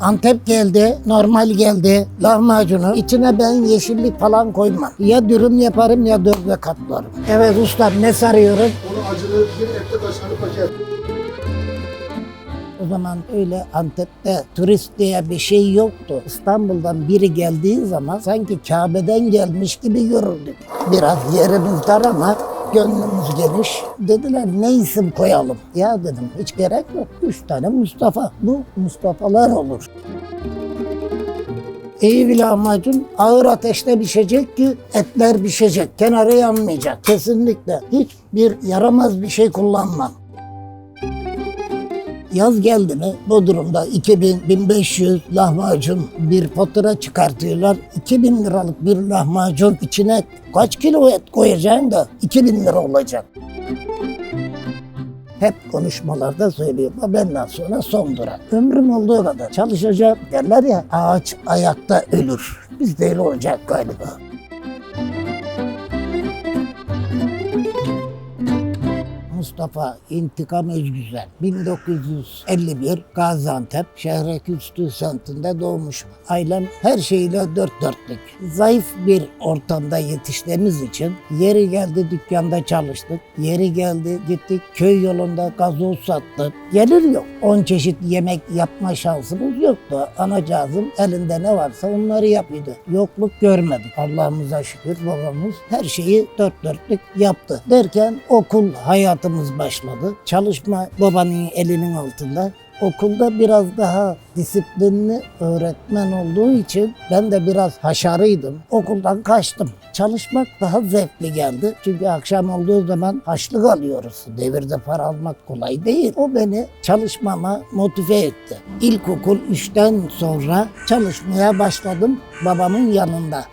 Antep geldi, normal geldi, lahmacunu. İçine ben yeşillik falan koymam. Ya dürüm yaparım ya dörde katlarım. Evet ustam ne sarıyorum? Onu acılı bir etli kaşarlı paket. O zaman öyle Antep'te turist diye bir şey yoktu. İstanbul'dan biri geldiği zaman sanki Kabe'den gelmiş gibi görürdük. Biraz yerimiz dar ama gönlümüz geniş. Dediler ne isim koyalım? Ya dedim hiç gerek yok. Üç tane Mustafa. Bu Mustafa'lar olur. Bir lahmacun ağır ateşte pişecek ki etler pişecek. Kenarı yanmayacak. Kesinlikle. Hiçbir yaramaz bir şey kullanmam. Yaz geldi mi Bodrum'da 2000-1500 lahmacun bir fatura çıkartıyorlar. 2000 liralık bir lahmacun içine kaç kilo et koyacaksın da 2000 lira olacak. Hep konuşmalarda söylüyorum. ama Benden sonra son durak. Ömrüm olduğu kadar çalışacağım derler ya ağaç ayakta ölür. Biz de olacak galiba. Mustafa İntikam Özgüzel 1951 Gaziantep Şehreküstü semtinde doğmuş. Ailem her şeyiyle dört dörtlük. Zayıf bir ortamda yetiştiğimiz için yeri geldi dükkanda çalıştık. Yeri geldi gittik köy yolunda gazoz sattık. Gelir yok. 10 çeşit yemek yapma şansımız yoktu. Anacığızım elinde ne varsa onları yapıyordu. Yokluk görmedik. Allah'ımıza şükür babamız her şeyi dört dörtlük yaptı. Derken okul hayatımız başladı. Çalışma babanın elinin altında. Okulda biraz daha disiplinli öğretmen olduğu için ben de biraz haşarıydım. Okuldan kaçtım. Çalışmak daha zevkli geldi. Çünkü akşam olduğu zaman haçlık alıyoruz. Devirde para almak kolay değil. O beni çalışmama motive etti. İlkokul 3'ten sonra çalışmaya başladım babamın yanında.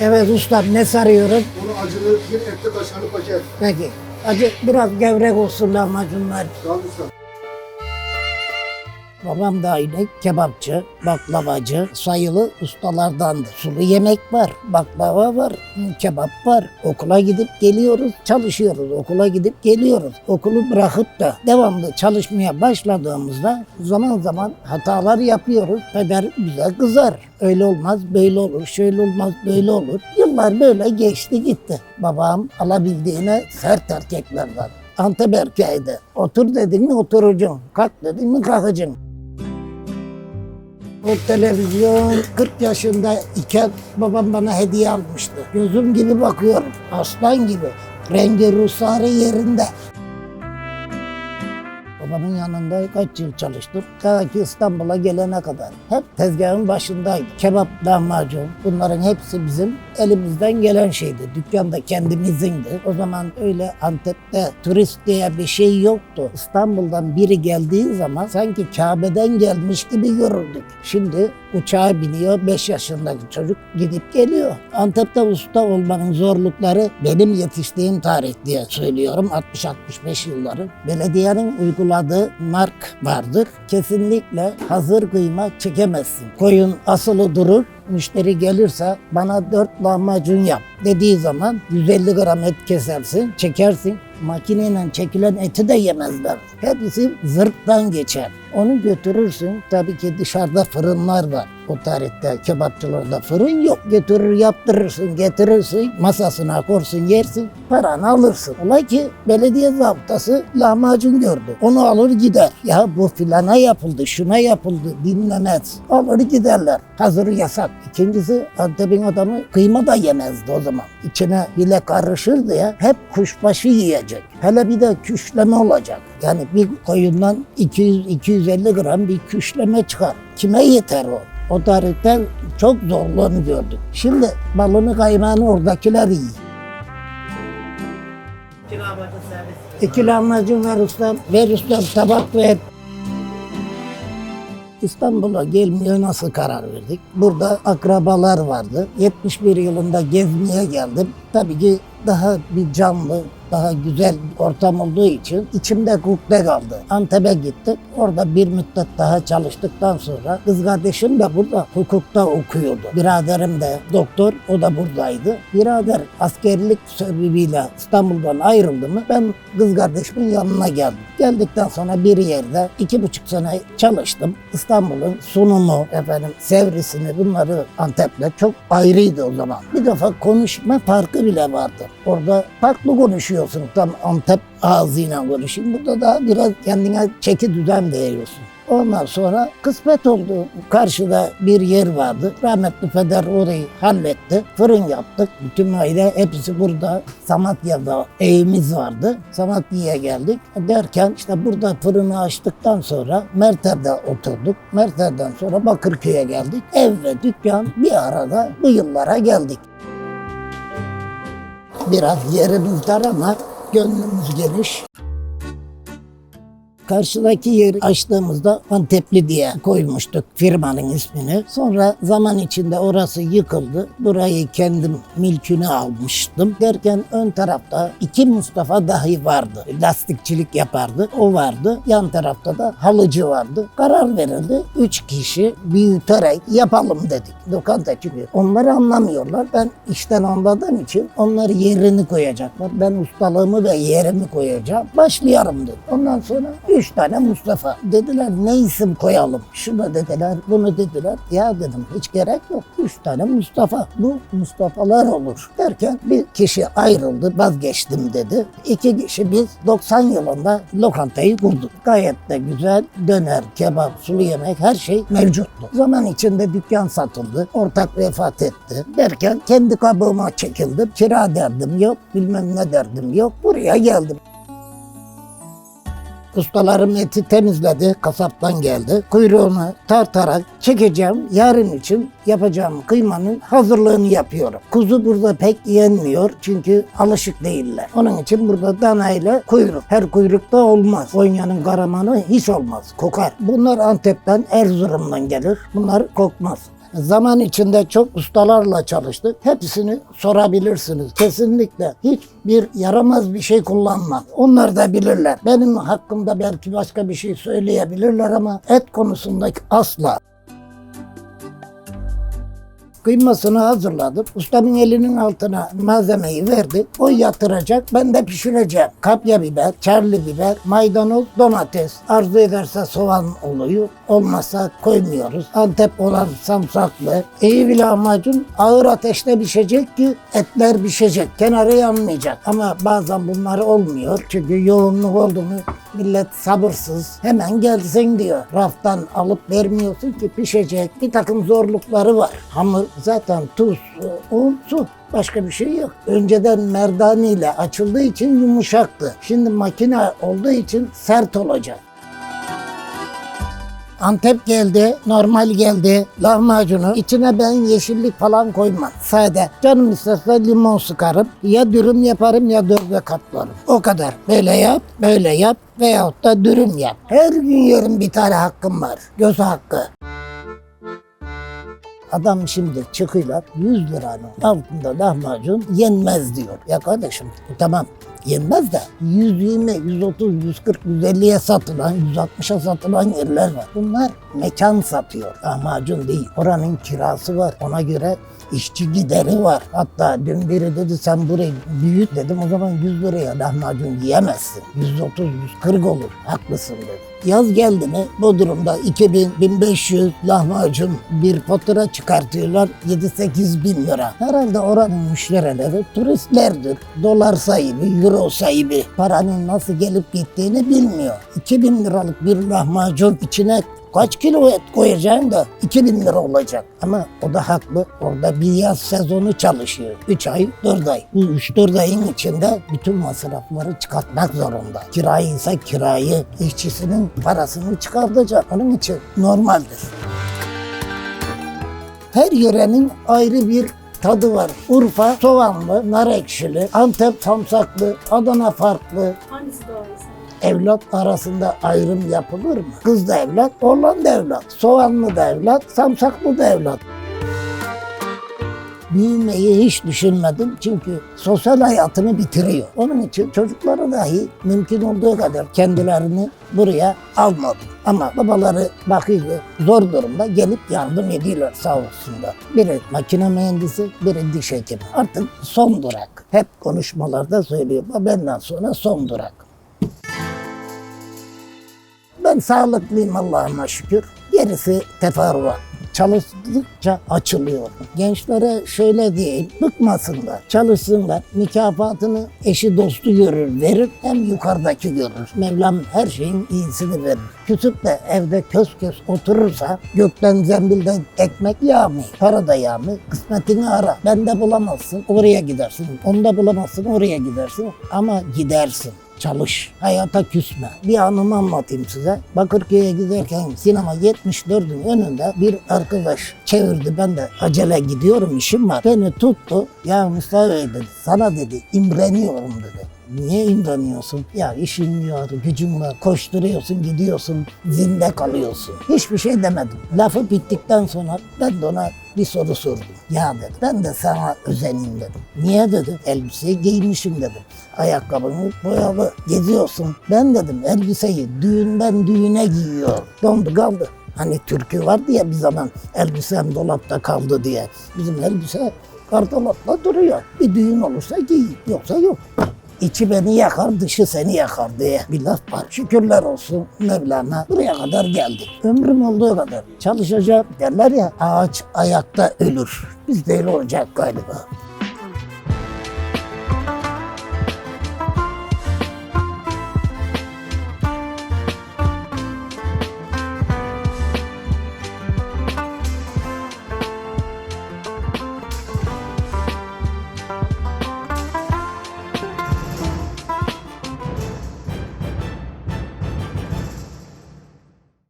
Evet ustam ne sarıyorum? Onu acılı bir etli kaşarlı paket. Peki. Acı biraz gevrek olsun lahmacunlar. Kaldı usta. Babam da aynı kebapçı, baklavacı, sayılı ustalardandı. Sulu yemek var, baklava var, kebap var. Okula gidip geliyoruz, çalışıyoruz. Okula gidip geliyoruz. Okulu bırakıp da devamlı çalışmaya başladığımızda zaman zaman hatalar yapıyoruz. Peder bize kızar. Öyle olmaz, böyle olur, şöyle olmaz, böyle olur. Yıllar böyle geçti gitti. Babam alabildiğine sert erkeklerden. Antep erkeğiydi. Otur dedin mi oturacaksın. Kalk dedin mi kalkacaksın. O televizyon 40 yaşında iken babam bana hediye almıştı. Gözüm gibi bakıyorum. Aslan gibi. Rengi ruhsarı yerinde. Babamın yanında kaç yıl çalıştım. Ta ki İstanbul'a gelene kadar. Hep tezgahın başındaydı. Kebap, lahmacun bunların hepsi bizim elimizden gelen şeydi. Dükkan da kendimizindi. O zaman öyle Antep'te turist diye bir şey yoktu. İstanbul'dan biri geldiği zaman sanki Kabe'den gelmiş gibi görürdük. Şimdi uçağa biniyor 5 yaşındaki çocuk gidip geliyor. Antep'te usta olmanın zorlukları benim yetiştiğim tarih diye söylüyorum. 60-65 yılları. Belediyenin uyguladığı mark vardır. Kesinlikle hazır kıyma çekemezsin. Koyun asılı durur. Müşteri gelirse bana 4 lahmacun yap dediği zaman 150 gram et kesersin, çekersin. Makineyle çekilen eti de yemezler. Hepsi zırttan geçer. Onu götürürsün. Tabii ki dışarıda fırınlar var. O tarihte kebapçılarda fırın yok. Götürür yaptırırsın, getirirsin, masasına korsun, yersin, paranı alırsın. Olay ki belediye zabıtası lahmacun gördü. Onu alır gider. Ya bu filana yapıldı, şuna yapıldı dinlemez. Alır giderler. Hazır yasak. İkincisi Antep'in adamı kıyma da yemezdi o zaman. İçine bile karışırdı ya. Hep kuşbaşı yiyecek. Hele bir de küşleme olacak. Yani bir koyundan 200-250 gram bir küşleme çıkar. Kime yeter o? O tarihte çok zorluğunu gördük. Şimdi balını kaymağını oradakiler yiyor. İki lahmacun ver ustam. Ver ustam tabak ver. İstanbul'a gelmeye nasıl karar verdik? Burada akrabalar vardı. 71 yılında gezmeye geldim. Tabii ki daha bir canlı, daha güzel bir ortam olduğu için içimde ukde kaldı. Antep'e gittik. Orada bir müddet daha çalıştıktan sonra kız kardeşim de burada hukukta okuyordu. Biraderim de doktor, o da buradaydı. Birader askerlik sebebiyle İstanbul'dan ayrıldı mı ben kız kardeşimin yanına geldim. Geldikten sonra bir yerde iki buçuk sene çalıştım. İstanbul'un sunumu, efendim sevrisini bunları Antep'le çok ayrıydı o zaman. Bir defa konuşma farkı bile vardı. Orada farklı konuşuyorsun tam Antep ağzıyla konuşayım. Burada da biraz kendine çeki düzen veriyorsun. Ondan sonra kısmet oldu. Karşıda bir yer vardı. Rahmetli Feder orayı halletti. Fırın yaptık. Bütün aile hepsi burada. Samatya'da evimiz vardı. Samatya'ya geldik. Derken işte burada fırını açtıktan sonra Merter'de oturduk. Merter'den sonra Bakırköy'e geldik. Ev ve dükkan bir arada bu yıllara geldik. Biraz yerimiz dar ama gönlümüz geniş. Karşıdaki yeri açtığımızda Antepli diye koymuştuk firmanın ismini. Sonra zaman içinde orası yıkıldı. Burayı kendim mülküne almıştım. Derken ön tarafta iki Mustafa dahi vardı. Lastikçilik yapardı. O vardı. Yan tarafta da halıcı vardı. Karar verildi. Üç kişi büyüterek yapalım dedik. Lokanta çünkü. Onları anlamıyorlar. Ben işten anladığım için onları yerini koyacaklar. Ben ustalığımı ve yerimi koyacağım. Başlayalım dedim. Ondan sonra üç tane Mustafa. Dediler ne isim koyalım? Şunu dediler, bunu dediler. Ya dedim hiç gerek yok. Üç tane Mustafa. Bu Mustafa'lar olur. Derken bir kişi ayrıldı, vazgeçtim dedi. İki kişi biz 90 yılında lokantayı kurduk. Gayet de güzel döner, kebap, sulu yemek her şey mevcuttu. Zaman içinde dükkan satıldı. Ortak vefat etti. Derken kendi kabuğuma çekildim. Kira derdim yok, bilmem ne derdim yok. Buraya geldim. Ustalarım eti temizledi, kasaptan geldi. Kuyruğunu tartarak çekeceğim. Yarın için yapacağım kıymanın hazırlığını yapıyorum. Kuzu burada pek yenmiyor çünkü alışık değiller. Onun için burada dana ile kuyruk. Her kuyrukta olmaz. Konya'nın karamanı hiç olmaz. Kokar. Bunlar Antep'ten, Erzurum'dan gelir. Bunlar kokmaz. Zaman içinde çok ustalarla çalıştık. Hepsini sorabilirsiniz. Kesinlikle hiçbir yaramaz bir şey kullanmam. Onlar da bilirler. Benim hakkımda belki başka bir şey söyleyebilirler ama et konusundaki asla. Kıymasını hazırladım. Ustamın elinin altına malzemeyi verdi. O yatıracak, ben de pişireceğim. Kapya biber, çarlı biber, maydanoz, domates. Arzu ederse soğan oluyor. Olmazsa koymuyoruz. Antep olan samsaklı. Bir lahmacun ağır ateşte pişecek ki etler pişecek. Kenarı yanmayacak. Ama bazen bunlar olmuyor. Çünkü yoğunluk oldu mu millet sabırsız. Hemen gelsin diyor. Raftan alıp vermiyorsun ki pişecek. Bir takım zorlukları var. Hamur zaten tuz, un, su. Başka bir şey yok. Önceden merdane ile açıldığı için yumuşaktı. Şimdi makine olduğu için sert olacak. Antep geldi, normal geldi, lahmacunu. İçine ben yeşillik falan koymam. Sade. Canım isterse limon sıkarım. Ya dürüm yaparım ya dörde katlarım. O kadar. Böyle yap, böyle yap veyahut da dürüm yap. Her gün yerim bir tane hakkım var. Göz hakkı. Adam şimdi çıkıyorlar 100 liranın altında lahmacun yenmez diyor. Ya kardeşim tamam yenmez de 120, 130, 140, 150'ye satılan, 160'a satılan yerler var. Bunlar mekan satıyor. Lahmacun değil. Oranın kirası var. Ona göre işçi gideri var. Hatta dün biri dedi sen burayı büyüt dedim. O zaman 100 liraya lahmacun yiyemezsin. 130, 140 olur. Haklısın dedi. Yaz geldi mi Bodrum'da 2000, 1500 lahmacun bir fatura çıkartıyorlar 7-8 bin lira. Herhalde oranın müşterileri turistlerdir. Dolar sahibi, euro sahibi. Paranın nasıl gelip gittiğini bilmiyor. 2000 liralık bir lahmacun içine Kaç kilo et koyacaksın da 2000 lira olacak. Ama o da haklı. Orada bir yaz sezonu çalışıyor. 3 ay, 4 ay. Bu 3-4 ayın içinde bütün masrafları çıkartmak zorunda. Kirayı ise kirayı, işçisinin parasını çıkartacak. Onun için normaldir. Her yörenin ayrı bir tadı var. Urfa soğanlı, nar ekşili, Antep samsaklı, Adana farklı, Hangisi iyi? Evlat arasında ayrım yapılır mı? Kız da evlat, oğlan da evlat. Soğanlı da evlat, samsaklı da evlat. büyümeyi hiç düşünmedim. Çünkü sosyal hayatını bitiriyor. Onun için çocukları dahi mümkün olduğu kadar kendilerini buraya almadım. Ama babaları bakıyor zor durumda gelip yardım ediyorlar sağ olsunlar. Biri makine mühendisi, biri diş hekimi. Artık son durak. Hep konuşmalarda söylüyor. Benden sonra son durak. Ben sağlıklıyım Allah'ıma şükür. Gerisi teferruat. Çalıştıkça açılıyor. Gençlere şöyle diyeyim, bıkmasınlar, çalışsınlar. Mükafatını eşi dostu görür, verir. Hem yukarıdaki görür. Mevlam her şeyin iyisini verir. Küsüp de evde kös kös oturursa gökten zembilden ekmek yağmıyor. Para da yağmıyor. Kısmetini ara. Bende bulamazsın. Oraya gidersin. Onda bulamazsın. Oraya gidersin. Ama gidersin. Çalış. Hayata küsme. Bir anımı anlatayım size. Bakırköy'e giderken sinema 74'ün önünde bir arkadaş çevirdi. Ben de acele gidiyorum işim var. Beni tuttu. Ya Mustafa Bey dedi. Sana dedi imreniyorum dedi. Niye imreniyorsun? Ya işin var, gücün var, koşturuyorsun, gidiyorsun, zinde kalıyorsun. Hiçbir şey demedim. Lafı bittikten sonra ben de ona bir soru sordum. Ya dedi, ben de sana özeneyim dedim. Niye dedi, elbiseyi giymişim dedim. Ayakkabını boyalı, geziyorsun. Ben dedim elbiseyi düğünden düğüne giyiyor. Dondu kaldı. Hani türkü vardı ya bir zaman elbisem dolapta kaldı diye. Bizim elbise gardolapta duruyor. Bir düğün olursa giy, yoksa yok. İçi beni yakar, dışı seni yakar diye bir laf var. Şükürler olsun Mevlana buraya kadar geldik. Ömrüm olduğu kadar çalışacağım derler ya ağaç ayakta ölür. Biz de öyle olacak galiba.